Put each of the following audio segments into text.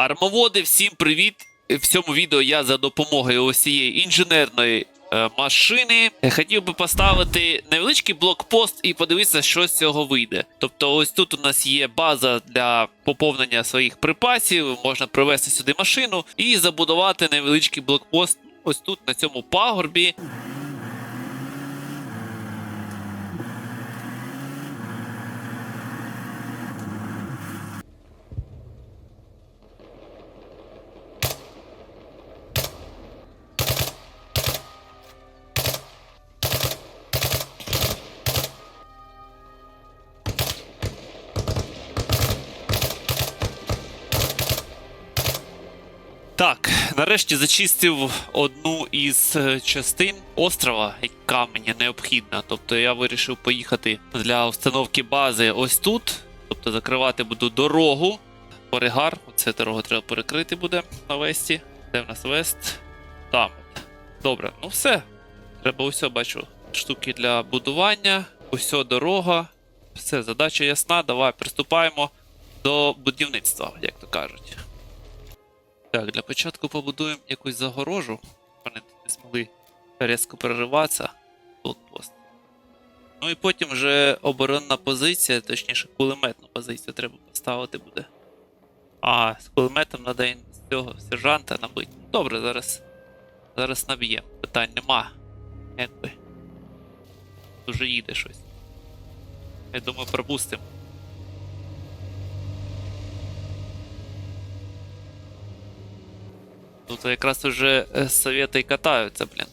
Армоводи, всім привіт! В цьому відео я за допомогою ось цієї інженерної е, машини хотів би поставити невеличкий блокпост і подивитися, що з цього вийде. Тобто, ось тут у нас є база для поповнення своїх припасів, можна привезти сюди машину і забудувати невеличкий блокпост ось тут, на цьому пагорбі. Так, нарешті зачистив одну із е, частин острова, яка мені необхідна. Тобто я вирішив поїхати для установки бази ось тут. Тобто закривати буду дорогу. Перегар. Оце дорогу треба перекрити буде на весті. Де в нас вест? Там. Добре, ну все. Треба усе бачу. Штуки для будування. Усе дорога. Все, задача ясна. Давай приступаємо до будівництва, як то кажуть. Так, для початку побудуємо якусь загорожу. Вони не змогли різко перериватися. Блокпост. Ну і потім вже оборонна позиція, точніше, кулеметну позицію треба поставити буде. А, з кулеметом треба з цього сержанта набити. Добре, зараз. Зараз наб'ємо. Питань нема. Якби. Дуже їде щось. Я думаю, пропустимо. Тут якраз уже е, совєти і катаються, блін.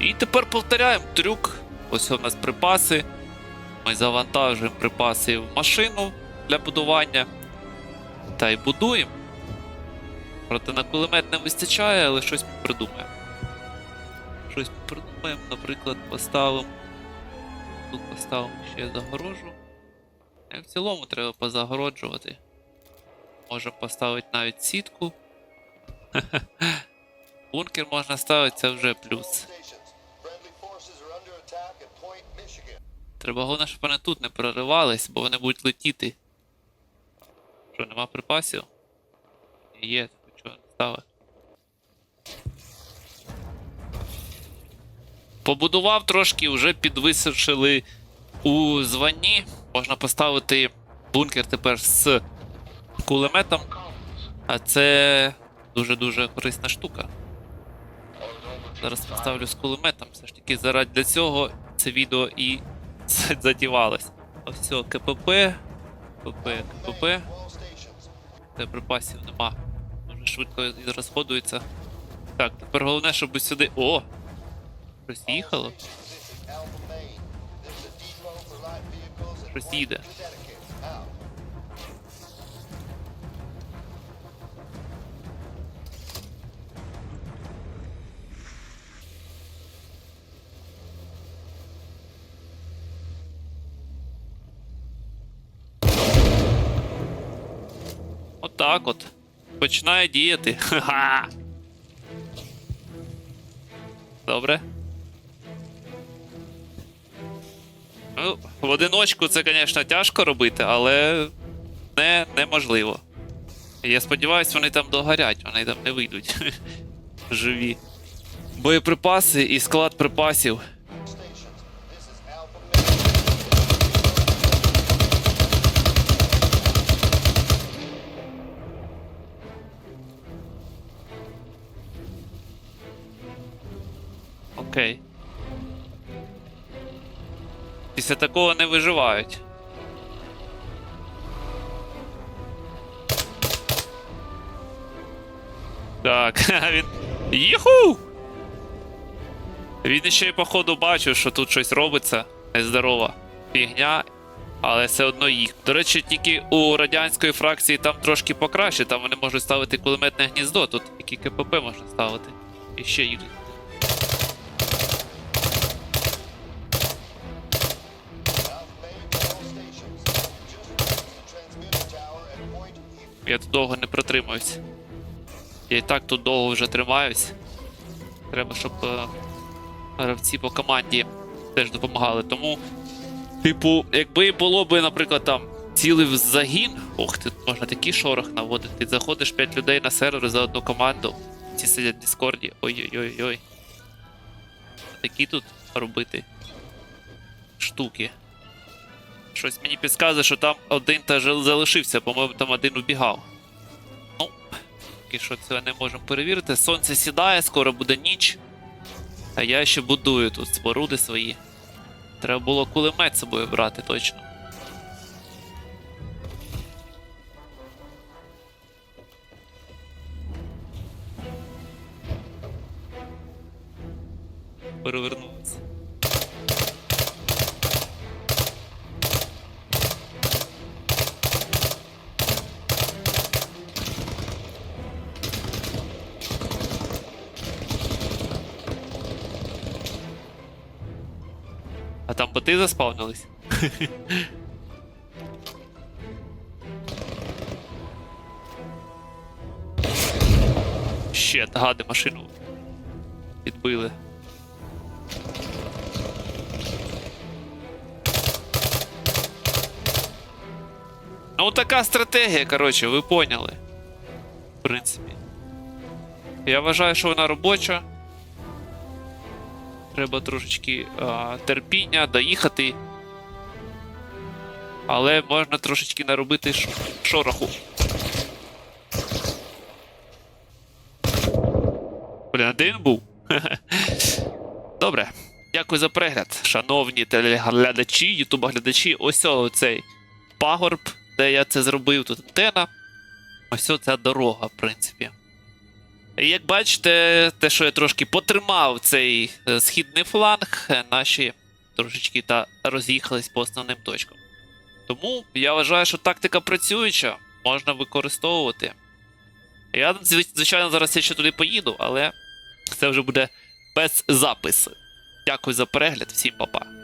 І тепер повторяємо трюк. Ось у нас припаси. Ми завантажуємо припаси в машину для будування. Та й будуємо. Проте на кулемет не вистачає, але щось придумаємо. Щось придумаємо, наприклад, поставимо. Тут поставимо ще загорожу. І в цілому треба позагороджувати. Можемо поставити навіть сітку. Бункер можна ставити, це вже плюс. Треба головне, щоб вони тут не проривались, бо вони будуть летіти. Що, нема припасів? Є, так чого не ставити. Побудував трошки, вже підвисушили у званні. Можна поставити бункер тепер з кулеметом. А це дуже-дуже корисна штука. Зараз поставлю з кулеметом. Все ж таки, заради цього це відео і задівалось. Ось все, КПП, КПП, КПП. Припасів нема. Дуже швидко розходується. Так, тепер головне, щоб сюди. О! Щось їхало. Щось This Отак от. Починає діяти. Ха-ха. Добре. Ну, в одиночку це, звісно, тяжко робити, але не, неможливо. Я сподіваюся, вони там догорять, вони там не вийдуть. Живі. Боєприпаси і склад припасів. Окей. Після такого не виживають. Так, він. Їху! Він ще й походу бачив, що тут щось робиться. Нездорова фігня, але все одно їх. До речі, тільки у радянської фракції там трошки покраще, там вони можуть ставити кулеметне гніздо, тут тільки КПП можна ставити. І ще їдуть. Я тут довго не протримаюсь. Я і так тут довго вже тримаюсь. Треба, щоб е, гравці по команді теж допомагали. Тому, типу, якби було би, наприклад, там цілий загін, ох, тут можна такий шорох наводити. Ти заходиш 5 людей на сервер за одну команду. Ці сидять в Діскорді. Ой-ой-ой-ой. Такі тут робити штуки. Щось мені підказує, що там один теж залишився, по-моєму, там один убігав. Ну, поки що цього не можемо перевірити. Сонце сідає, скоро буде ніч. А я ще будую тут споруди свої. Треба було кулемет з собою брати точно. Перевернувся. А там боти заспавнились? Ще гади машину підбили. Ну, така стратегія, коротше, ви поняли. В принципі. Я вважаю, що вона робоча. Треба трошечки а, терпіння, доїхати. Але можна трошечки наробити шороху. Блін, де він був? Добре. Дякую за перегляд, шановні телеглядачі, ютубоглядачі. Ось цей пагорб, де я це зробив, тут антена. Ось ця дорога, в принципі. Як бачите, те, що я трошки потримав цей е, східний фланг, е, наші трошечки та роз'їхались по основним точкам. Тому я вважаю, що тактика працююча, можна використовувати. Я, звичайно, зараз ще туди поїду, але це вже буде без запису. Дякую за перегляд, всім па-па.